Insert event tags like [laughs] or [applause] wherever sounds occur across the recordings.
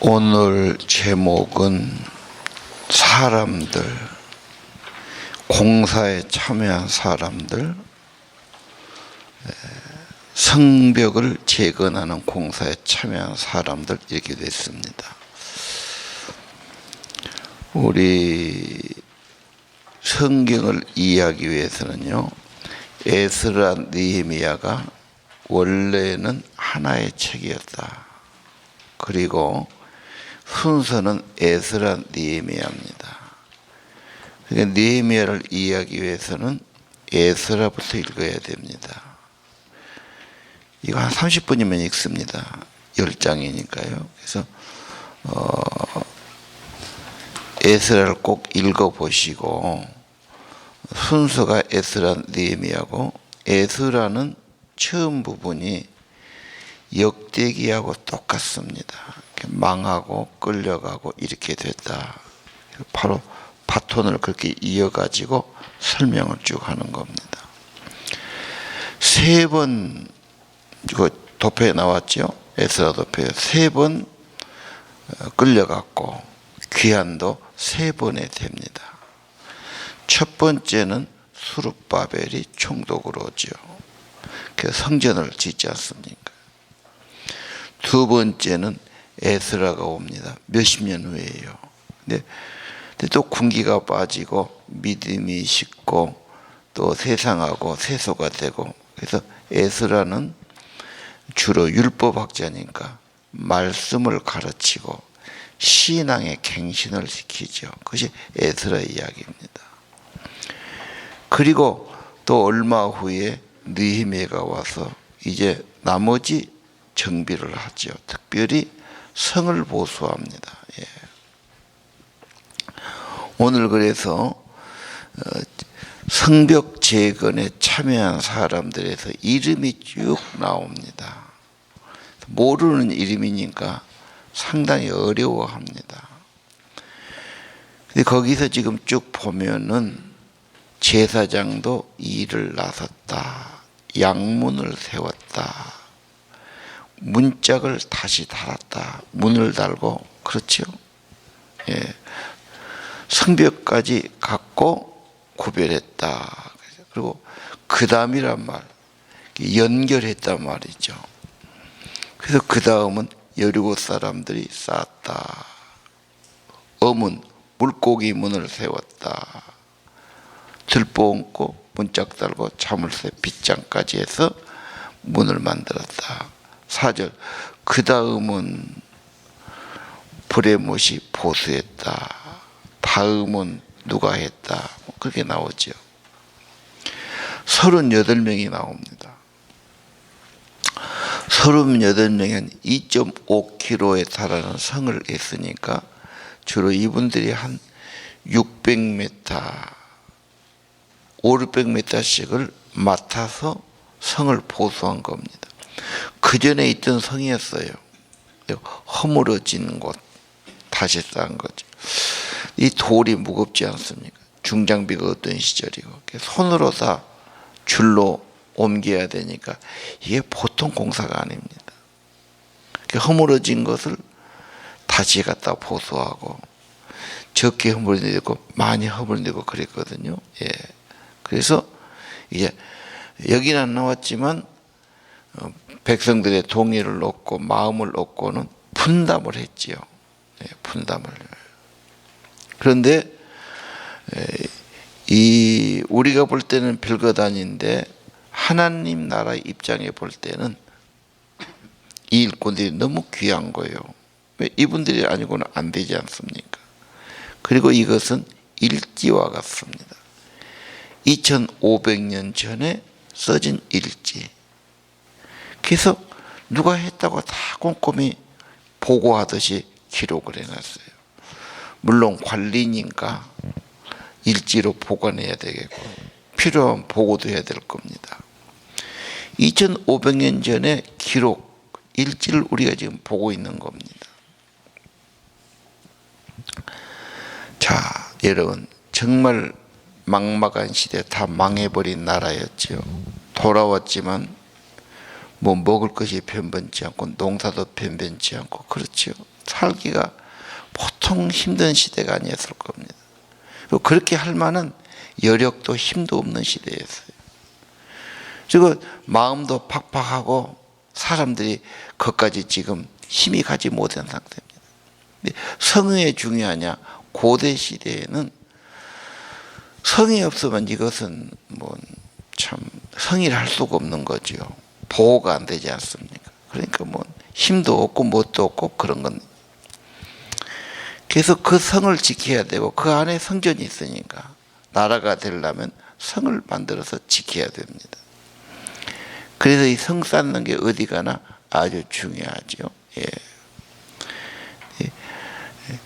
오늘 제목은 사람들, 공사에 참여한 사람들, 에, 성벽을 재건하는 공사에 참여한 사람들 이렇게 됐습니다. 우리 성경을 이해하기 위해서는요, 에스라 느헤미야가 원래는 하나의 책이었다. 그리고 순서는 에스라 느헤미야입니다. 그러니까 느헤미야를 이해하기 위해서는 에스라부터 읽어야 됩니다. 이거 한 30분이면 읽습니다. 10장이니까요. 그래서 어, 에스라를 꼭 읽어보시고 순서가 에스라 느헤미야고 에스라는 처음 부분이 역대기하고 똑같습니다. 망하고 끌려가고 이렇게 됐다. 바로 바톤을 그렇게 이어가지고 설명을 쭉 하는 겁니다. 세 번, 이거 도표에 나왔죠? 에스라 도표에 세번 어, 끌려갔고 귀환도 세 번에 됩니다. 첫 번째는 수룹바벨이 총독으로 오죠. 그 성전을 짓지 않습니까? 두 번째는 에스라가 옵니다. 몇십 년 후에요. 근데, 근데 또 군기가 빠지고 믿음이 식고 또 세상하고 세소가 되고 그래서 에스라는 주로 율법학자니까 말씀을 가르치고 신앙의 갱신을 시키죠. 그것이 에스라 이야기입니다. 그리고 또 얼마 후에 느히메가 와서 이제 나머지 정비를 하죠. 특별히 성을 보수합니다. 예. 오늘 그래서 어, 성벽 재건에 참여한 사람들에서 이름이 쭉 나옵니다. 모르는 이름이니까 상당히 어려워합니다. 근데 거기서 지금 쭉 보면은 제사장도 일을 나섰다. 양문을 세웠다. 문짝을 다시 달았다. 문을 달고 그렇죠. 예. 성벽까지 갖고 구별했다. 그리고 그다음이란 말 연결했단 말이죠. 그래서 그 다음은 여리고 사람들이 쌓았다. 어문 물고기 문을 세웠다. 들보 얹고 문짝 달고 자물쇠 빗장까지 해서 문을 만들었다. 4절 그 다음은 브레못이 보수했다. 다음은 누가 했다. 뭐 그렇게 나오죠. 38명이 나옵니다. 38명은 2.5km에 달하는 성을 했으니까 주로 이분들이 한 600m, 5, 600m씩을 맡아서 성을 보수한 겁니다. 그 전에 있던 성이었어요. 허물어진 곳 다시 쌓은 거죠. 이 돌이 무겁지 않습니까? 중장비가 어떤 시절이고 손으로 다 줄로 옮겨야 되니까 이게 보통 공사가 아닙니다. 허물어진 것을 다시 갖다 보수하고 적게 허물되고 많이 허물되고 그랬거든요. 예. 그래서 이제 여기는 안 나왔지만 어, 백성들의 동의를 얻고 마음을 얻고는 분담을 했지요. 예, 분담을. 그런데 이 우리가 볼 때는 별것 아닌데 하나님 나라 입장에 볼 때는 이 일꾼들이 너무 귀한 거예요. 왜 이분들이 아니고는 안 되지 않습니까? 그리고 이것은 일지와 같습니다. 2500년 전에 써진 일지. 그래서 누가 했다고 다 꼼꼼히 보고하듯이 기록을 해놨어요. 물론 관리니까 일지로 보관해야 되겠고 필요한 보고도 해야 될 겁니다. 2500년 전에 기록 일지를 우리가 지금 보고 있는 겁니다. 자, 여러분 정말 막막한 시대 다 망해버린 나라였죠. 돌아왔지만 뭐 먹을 것이 변변치 않고 농사도 변변치 않고 그렇죠. 살기가 보통 힘든 시대가 아니었을 겁니다. 그렇게 할 만한 여력도 힘도 없는 시대였어요. 그리고 마음도 팍팍하고 사람들이 그까지 지금 힘이 가지 못한 상태입니다. 성의에 중요하냐? 고대 시대에는 성이 없으면 이것은 뭐 참 성의를 할 수가 없는 거죠. 보호가 안 되지 않습니까? 그러니까 뭐 힘도 없고 뭣도 없고 그런 건 그래서 그 성을 지켜야 되고 그 안에 성전이 있으니까 나라가 되려면 성을 만들어서 지켜야 됩니다. 그래서 이 성 쌓는 게 어디 가나 아주 중요하죠. 예. 예.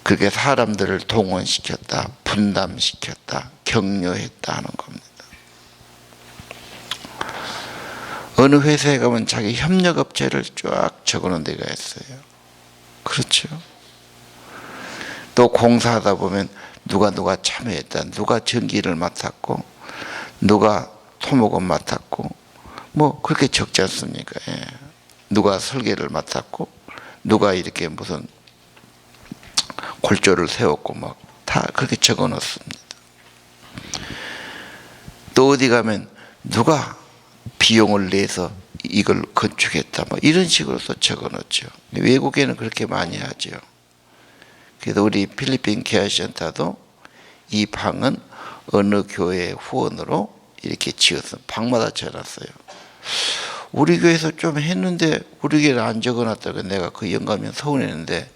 그렇게 사람들을 동원시켰다, 분담시켰다, 격려했다 하는 겁니다. 어느 회사에 가면 자기 협력업체를 쫙 적어놓은 데가 있어요. 그렇죠. 또 공사하다 보면 누가 누가 참여했다, 누가 전기를 맡았고, 누가 토목을 맡았고, 뭐 그렇게 적지 않습니까? 예. 누가 설계를 맡았고, 누가 이렇게 무슨 골조를 세웠고 막 다 그렇게 적어 놓습니다. 또 어디 가면 누가 비용을 내서 이걸 건축했다 뭐 이런 식으로서 적어 놓죠. 외국에는 그렇게 많이 하죠. 그래서 우리 필리핀 케어센터도 이 방은 어느 교회 후원으로 이렇게 지어서 방마다 지어놨어요. 우리 교회에서 좀 했는데 우리 교회를 안 적어놨다고 내가 그 영감이 서운했는데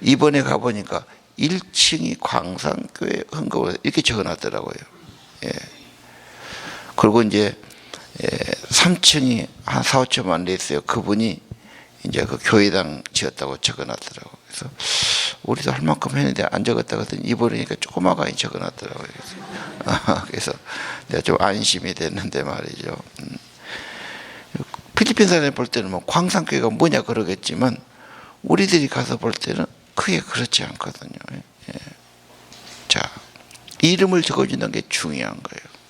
이번에 가보니까 1층이 광산교회 헌금을 이렇게 적어놨더라고요. 예. 그리고 이제 예, 3층이 한 4, 5천만 냈어요. 그분이 이제 그 교회당 지었다고 적어놨더라고요. 그래서 우리도 할 만큼 했는데 안 적었다 그랬더니 이번이니까 조그마하게 적어놨더라고요. 그래서, [laughs] 그래서 내가 좀 안심이 됐는데 말이죠. 음. 필리핀 사람이 볼 때는 뭐 광산교회가 뭐냐 그러겠지만 우리들이 가서 볼 때는 크게 그렇지 않거든요. 예. 자, 이름을 적어주는 게 중요한 거예요.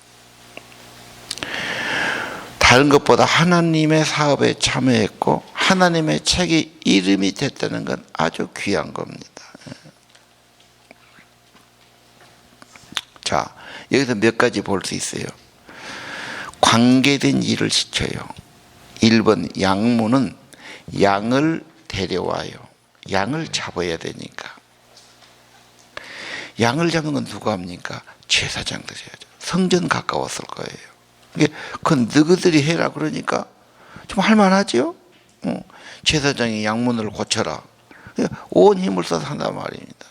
다른 것보다 하나님의 사업에 참여했고 하나님의 책이 이름이 됐다는 건 아주 귀한 겁니다. 예. 자, 여기서 몇 가지 볼 수 있어요. 관계된 일을 시켜요. 1번 양무는 양을 데려와요. 양을 잡아야 되니까. 양을 잡는 건 누가 합니까? 제사장들이 해야죠. 성전 가까웠을 거예요. 그건 너희들이 해라 그러니까 좀 할만하지요? 어, 제사장이 양문을 고쳐라. 온 힘을 써서 한단 말입니다.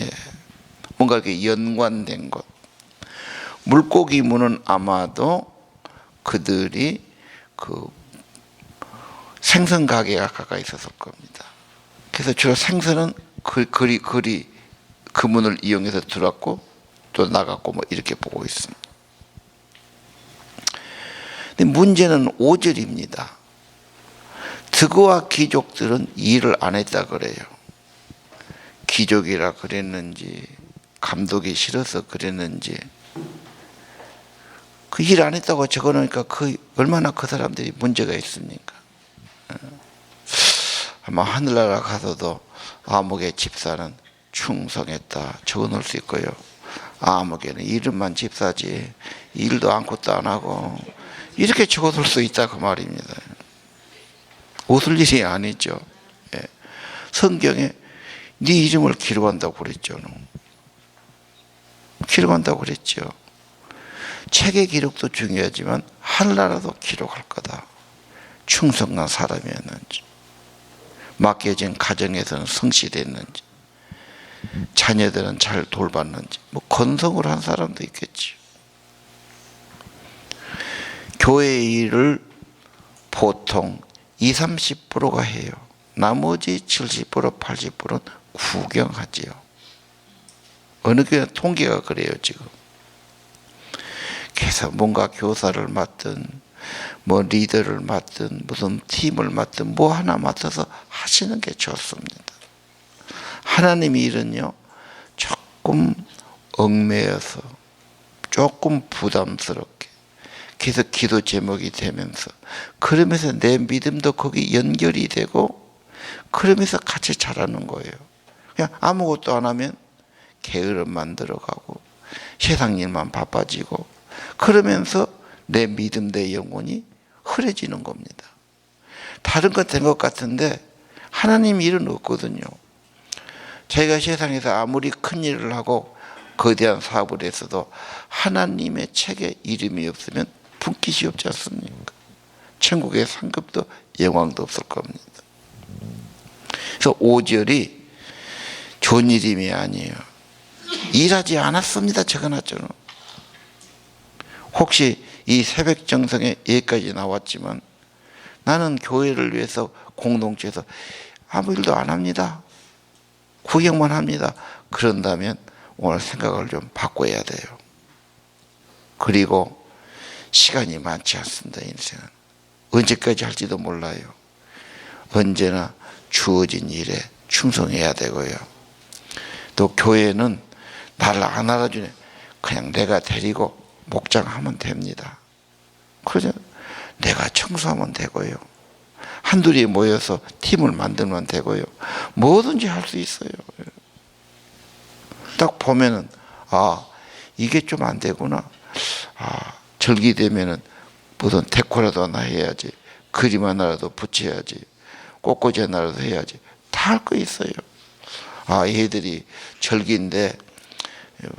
예. 뭔가 이렇게 연관된 것. 물고기 문은 아마도 그들이 그 생선 가게가 가까이 있었을 겁니다. 그래서 주로 생선은 그, 그리, 그리 그 문을 이용해서 들어왔고 또 나갔고 뭐 이렇게 보고 있습니다. 문제는 5절입니다. 드고와 귀족들은 일을 안 했다 그래요. 귀족이라 그랬는지 감독이 싫어서 그랬는지 그 일 안 했다고 적어놓으니까 그 얼마나 그 사람들이 문제가 있습니까? 아마 하늘나라 가서도 아목의 집사는 충성했다 적어놓을 수 있고요. 아목에는 이름만 집사지 일도 아무것도 안 하고 이렇게 적어둘 수 있다 그 말입니다. 웃을 일이 아니죠. 예. 성경에 네 이름을 기록한다고 그랬죠. 기록한다고 그랬죠. 책의 기록도 중요하지만 하늘나라도 기록할 거다. 충성한 사람이었는지 맡겨진 가정에서는 성실했는지 자녀들은 잘 돌봤는지 뭐 건성을 한 사람도 있겠지. 교회 일을 보통 2, 30%가 해요. 나머지 70%, 80%는 구경하지요. 어느 교회 통계가 그래요, 지금. 그래서 뭔가 교사를 맡든 뭐 리더를 맡든 무슨 팀을 맡든 뭐 하나 맡아서 하시는 게 좋습니다. 하나님의 일은요, 조금 얽매여서 조금 부담스럽게 계속 기도 제목이 되면서 그러면서 내 믿음도 거기 연결이 되고 그러면서 같이 자라는 거예요. 그냥 아무것도 안 하면 게으름만 들어가고 세상 일만 바빠지고 그러면서 내 믿음 내 영혼이 흐려지는 겁니다. 다른 것 된 것 같은데 하나님 일은 없거든요. 저희가 세상에서 아무리 큰 일을 하고 거대한 사업을 했어도 하나님의 책에 이름이 없으면 분깃이 없지 않습니까? 천국의 상급도 영광도 없을 겁니다. 그래서 5절이 좋은 이름이 아니에요. 일하지 않았습니다. 적어놨잖아. 혹시 이 새벽 정성에 여기까지 나왔지만 나는 교회를 위해서 공동체에서 아무 일도 안 합니다. 구경만 합니다. 그런다면 오늘 생각을 좀 바꿔야 돼요. 그리고 시간이 많지 않습니다. 인생은 언제까지 할지도 몰라요. 언제나 주어진 일에 충성해야 되고요. 또 교회는 나를 안 알아주네. 그냥 내가 데리고 목장하면 됩니다. 그죠? 내가 청소하면 되고요. 한둘이 모여서 팀을 만들면 되고요. 뭐든지 할 수 있어요. 딱 보면은 아 이게 좀 안 되구나. 아 절기 되면은 무슨 데코라도 하나 해야지. 그림 하나라도 붙여야지. 꽃꽂이 하나라도 해야지. 다 할 거 있어요. 아 얘들이 절기인데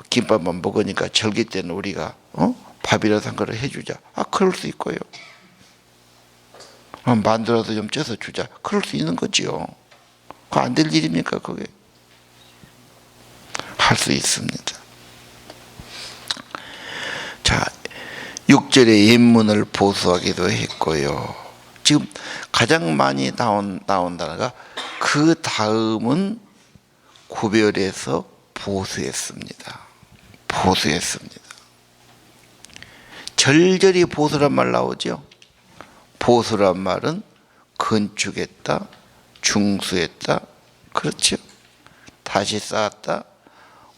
김밥만 먹으니까 절기 때는 우리가 어? 밥이라도 한 그릇 해주자. 아 그럴 수 있고요. 아, 만두라도 좀 쪄서 주자. 그럴 수 있는 거지요. 그 안 될 일입니까 그게? 할 수 있습니다. 자, 6절에 인문을 보수하기도 했고요. 지금 가장 많이 나온, 나온 단어가 그 다음은 구별해서 보수했습니다. 보수했습니다. 절절히 보수란 말 나오죠. 보수란 말은 건축했다, 중수했다, 그렇죠. 다시 쌓았다,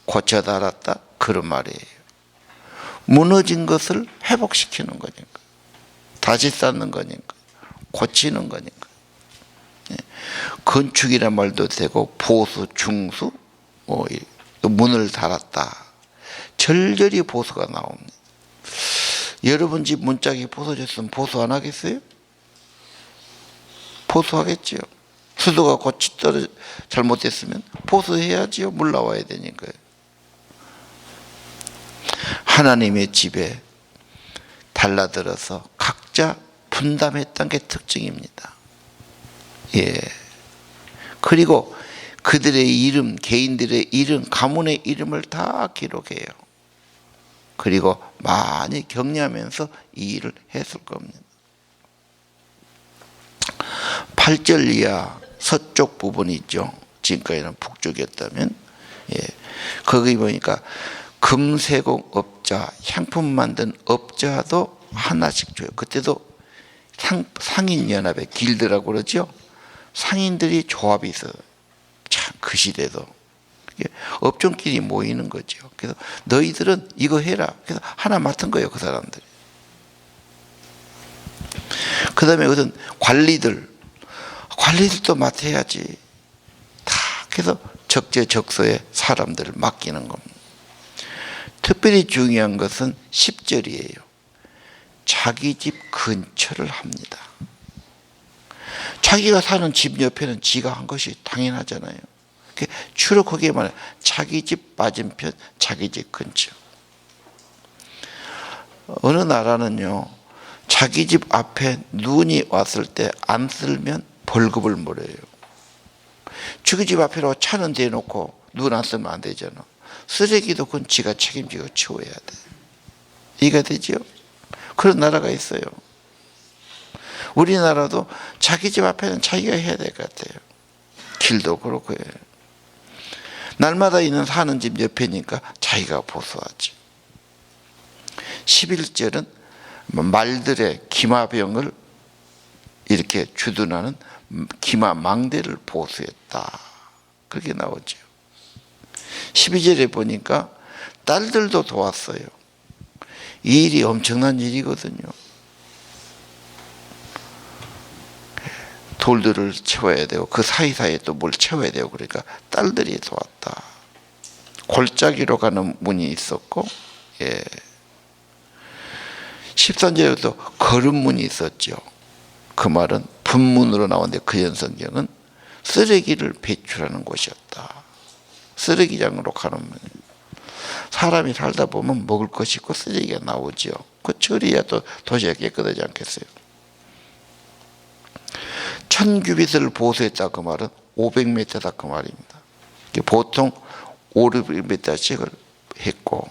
고쳐 달았다, 그런 말이에요. 무너진 것을 회복시키는 거니까. 다시 쌓는 거니까. 고치는 거니까. 예. 건축이란 말도 되고, 보수, 중수, 뭐, 이- 또 문을 달았다. 절절히 보수가 나옵니다. 여러분 집 문짝이 부서졌으면 보수 안 하겠어요? 보수하겠지요. 수도가 고치 떨어 잘못됐으면 보수해야지요. 물 나와야 되니까요. 하나님의 집에 달라들어서 각자 분담했던 게 특징입니다. 예. 그리고 그들의 이름, 개인들의 이름, 가문의 이름을 다 기록해요. 그리고 많이 격려하면서 이 일을 했을 겁니다. 8절 이하 서쪽 부분이 있죠. 지금까지는 북쪽이었다면 예. 거기 보니까 금세공 업자, 향품 만든 업자도 하나씩 줘요. 그때도 상, 상인연합의 길드라고 그러죠. 상인들이 조합이 있어요. 참 그 시대도 업종끼리 모이는 거죠. 그래서 너희들은 이거 해라. 그래서 하나 맡은 거예요, 그 사람들이. 그 다음에 어떤 관리들, 관리들도 맡아야지. 다 그래서 적재적소에 사람들을 맡기는 겁니다. 특별히 중요한 것은 10절이에요. 자기 집 근처를 합니다. 자기가 사는 집 옆에는 지가 한 것이 당연하잖아요. 거기에 말해 자기 집 맞은편, 자기 집 근처. 어느 나라는요, 자기 집 앞에 눈이 왔을 때 안 쓸면 벌금을 물어요. 자기 집 앞에 차는 대놓고 눈 안 쓰면 안 되잖아. 쓰레기도 그건 지가 책임지고 치워야 돼. 이해가 되죠? 그런 나라가 있어요. 우리나라도 자기 집 앞에는 자기가 해야 될 것 같아요. 길도 그렇고요. 날마다 있는 사는 집 옆에니까 자기가 보수하지. 11절은 말들의 기마병을 이렇게 주둔하는 기마 망대를 보수했다. 그렇게 나오죠. 12절에 보니까 딸들도 도왔어요. 이 일이 엄청난 일이거든요. 돌들을 채워야 되고 그 사이사이에 또 뭘 채워야 되고 그러니까 딸들이 도왔다. 골짜기로 가는 문이 있었고 예. 13절에도 걸음문이 있었죠. 그 말은 분문으로 나오는데 그 연성경은 쓰레기를 배출하는 곳이었다. 쓰레기장으로 가는 문. 사람이 살다 보면 먹을 것이 있고 쓰레기가 나오죠. 그 처리야 또 도시가 깨끗하지 않겠어요. 천 규빗을 보수했다 그 말은 500m다 그 말입니다. 보통 5, 600m씩을 했고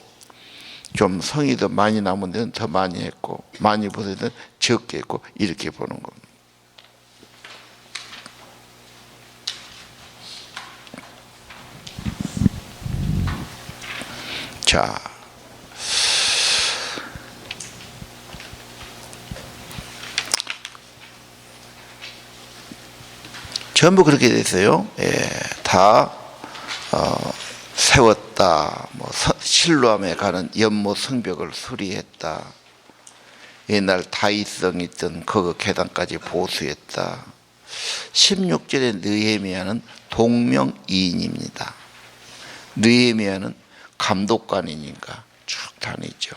좀 성이 더 많이 남은 데는 더 많이 했고 많이 보는 데는 적게 했고 이렇게 보는 겁니다. 자, 전부 그렇게 됐어요. 예, 다 어, 세웠다. 뭐 서- 실로암에 가는 연못 성벽을 수리했다. 옛날 다이성 있던 그 계단까지 보수했다. 16절의 느헤미야는 동명이인입니다. 느헤미야는 감독관이니까 쭉 다니죠.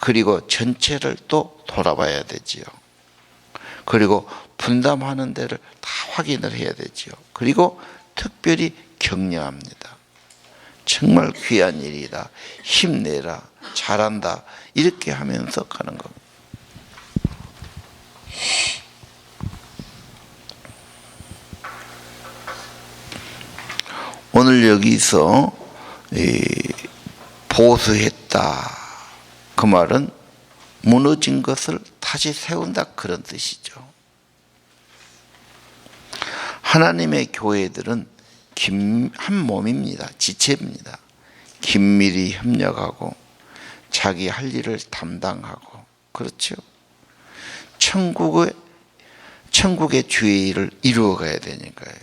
그리고 전체를 또 돌아봐야 되지요. 그리고 분담하는 데를 다 확인을 해야 되지요. 그리고 특별히 격려합니다. 정말 귀한 일이다. 힘내라. 잘한다. 이렇게 하면서 가는 겁니다. 오늘 여기서 이 보수했다. 그 말은 무너진 것을 다시 세운다 그런 뜻이죠. 하나님의 교회들은 김, 한 몸입니다. 지체입니다. 긴밀히 협력하고 자기 할 일을 담당하고 그렇죠. 천국의 천국의 주의 일을 이루어 가야 되니까요.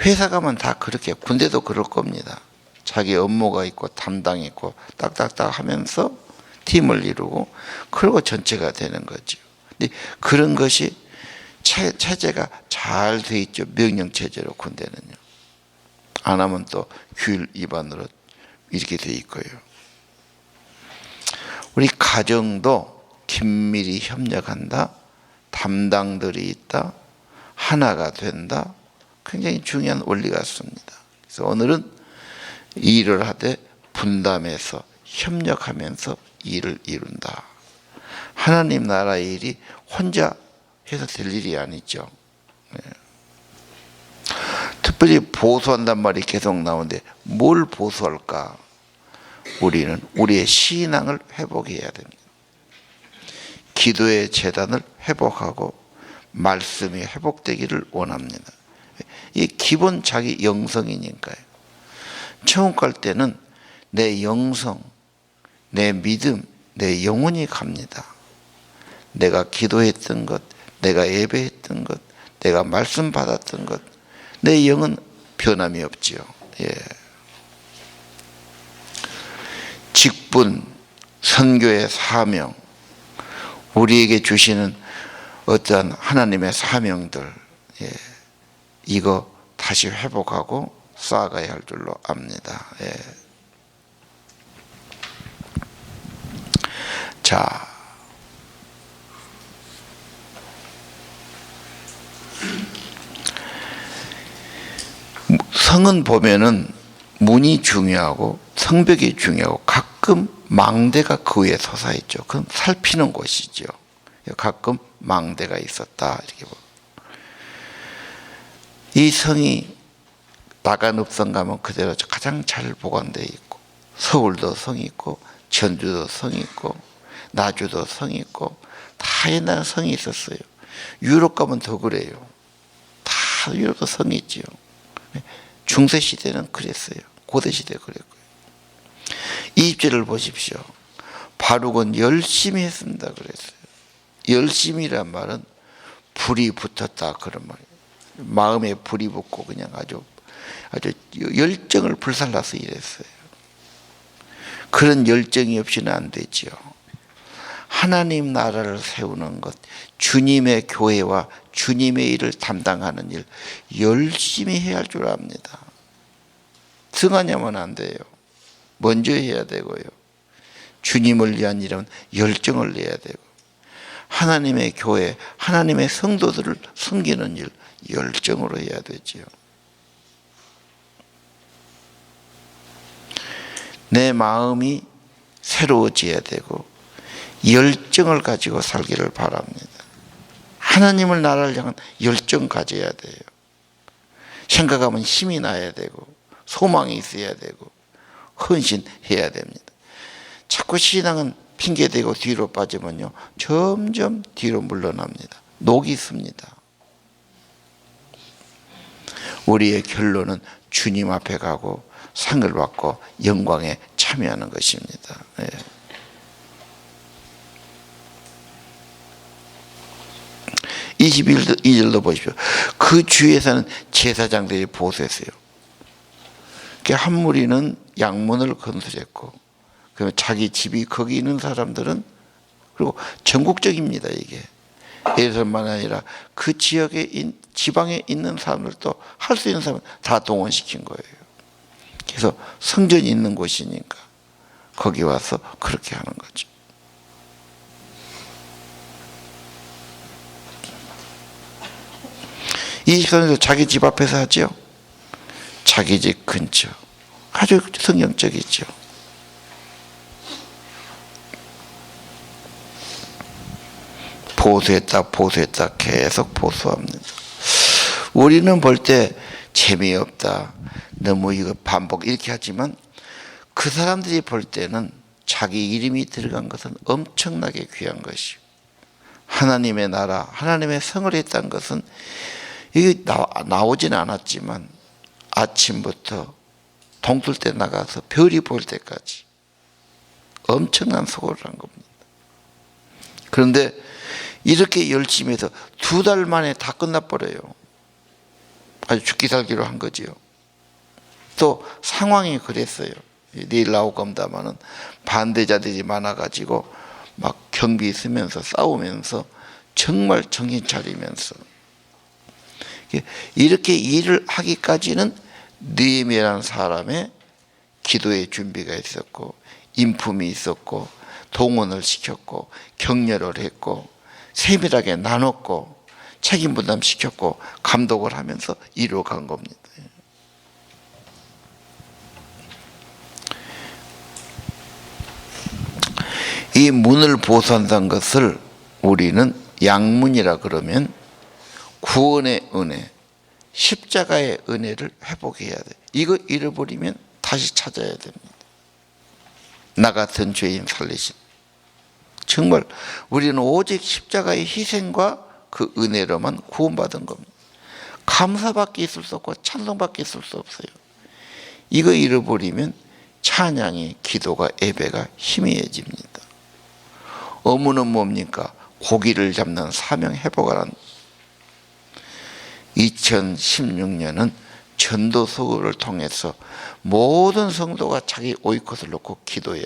회사 가면 다 그렇게 군대도 그럴 겁니다. 자기 업무가 있고 담당이 있고 딱딱딱 하면서 팀을 이루고 그리고 전체가 되는 거죠. 근데 그런 것이 체, 체제가 잘 돼 있죠. 명령 체제로 군대는요. 안 하면 또 규율 위반으로 이렇게 돼 있고요. 우리 가정도 긴밀히 협력한다. 담당들이 있다. 하나가 된다. 굉장히 중요한 원리 같습니다. 그래서 오늘은 일을 하되 분담해서 협력하면서 일을 이룬다. 하나님 나라의 일이 혼자 해서 될 일이 아니죠. 네. 특별히 보수한단 말이 계속 나오는데 뭘 보수할까? 우리는 우리의 신앙을 회복해야 됩니다. 기도의 재단을 회복하고 말씀이 회복되기를 원합니다. 이 기본 자기 영성이니까요. 처음 갈 때는 내 영성, 내 믿음, 내 영혼이 갑니다. 내가 기도했던 것, 내가 예배했던 것, 내가 말씀 받았던 것, 내 영은 변함이 없지요. 예. 직분, 선교의 사명, 우리에게 주시는 어떠한 하나님의 사명들, 예. 이거 다시 회복하고 쌓아가야 할 줄로 압니다. 예. 자, 성은 보면은 문이 중요하고 성벽이 중요하고 가끔 망대가 그 위에 솟아 있죠. 그건 살피는 곳이죠. 가끔 망대가 있었다 이렇게 보. 이 성이 나간읍성 가면 그대로 가장 잘 보관되어 있고 서울도 성이 있고 전주도 성이 있고 나주도 성이 있고 다 옛날 성이 있었어요. 유럽 가면 더 그래요. 다 유럽도 성이 있지요. 중세 시대는 그랬어요. 고대 시대 그랬고요. 이집제를 보십시오. 바룩은 열심히 했습니다. 그랬어요. 열심이란 말은 불이 붙었다 그런 말이에요. 마음에 불이 붙고 그냥 아주 아주 열정을 불살라서 일했어요. 그런 열정이 없이는 안 되지요. 하나님 나라를 세우는 것, 주님의 교회와 주님의 일을 담당하는 일 열심히 해야 할 줄 압니다. 승하냐면 안 돼요. 먼저 해야 되고요. 주님을 위한 일은 열정을 내야 되고 하나님의 교회, 하나님의 성도들을 섬기는 일 열정으로 해야 되지요. 내 마음이 새로워져야 되고 열정을 가지고 살기를 바랍니다. 하나님을 나라를 향한 열정 가져야 돼요. 생각하면 힘이 나야 되고 소망이 있어야 되고 헌신해야 됩니다. 자꾸 신앙은 핑계대고 뒤로 빠지면요 점점 뒤로 물러납니다. 녹이 있습니다. 우리의 결론은 주님 앞에 가고 상을 받고 영광에 참여하는 것입니다. 예. 이 21절도 보십시오. 그 주에서는 제사장들이 보수했어요. 한 무리는 양문을 건설했고, 그 자기 집이 거기 있는 사람들은 그리고 전국적입니다 이게. 예를만 아니라 그 지역에 인- 지방에 있는 사람들도 할 수 있는 사람 다 동원시킨 거예요. 그래서 성전이 있는 곳이니까 거기 와서 그렇게 하는 거죠. 이 시간에도 자기 집 앞에서 하죠. 자기 집 근처. 아주 성경적이죠. 보수했다, 보수했다, 계속 보수합니다. 우리는 볼 때 재미없다, 너무 이거 반복 이렇게 하지만 그 사람들이 볼 때는 자기 이름이 들어간 것은 엄청나게 귀한 것이요. 하나님의 나라, 하나님의 성을 했다는 것은 이게 나, 나오진 않았지만 아침부터 동틀 때 나가서 별이 보일 때까지 엄청난 수고를 한 겁니다. 그런데 이렇게 열심히 해서 두 달 만에 다 끝나버려요. 아주 죽기 살기로 한 거지요. 또 상황이 그랬어요. 내일 나올 겁니다마는 반대자들이 많아가지고 막 경비 쓰면서 싸우면서 정말 정신 차리면서 이렇게 일을 하기까지는 느헤미야라는 사람의 기도의 준비가 있었고 인품이 있었고 동원을 시켰고 격려를 했고 세밀하게 나눴고 책임 분담 시켰고 감독을 하면서 이루어간 겁니다. 이 문을 보수한다는 것을 우리는 양문이라 그러면 구원의 은혜, 십자가의 은혜를 회복해야 돼. 이거 잃어버리면 다시 찾아야 됩니다. 나 같은 죄인 살리신. 정말 우리는 오직 십자가의 희생과 그 은혜로만 구원받은 겁니다. 감사밖에 있을 수 없고 찬송밖에 있을 수 없어요. 이거 잃어버리면 찬양이 기도가 예배가 희미해집니다. 어무는 뭡니까? 고기를 잡는 사명 회복하는 2016년은 전도 서구를 통해서 모든 성도가 자기 오이콧을 놓고 기도해야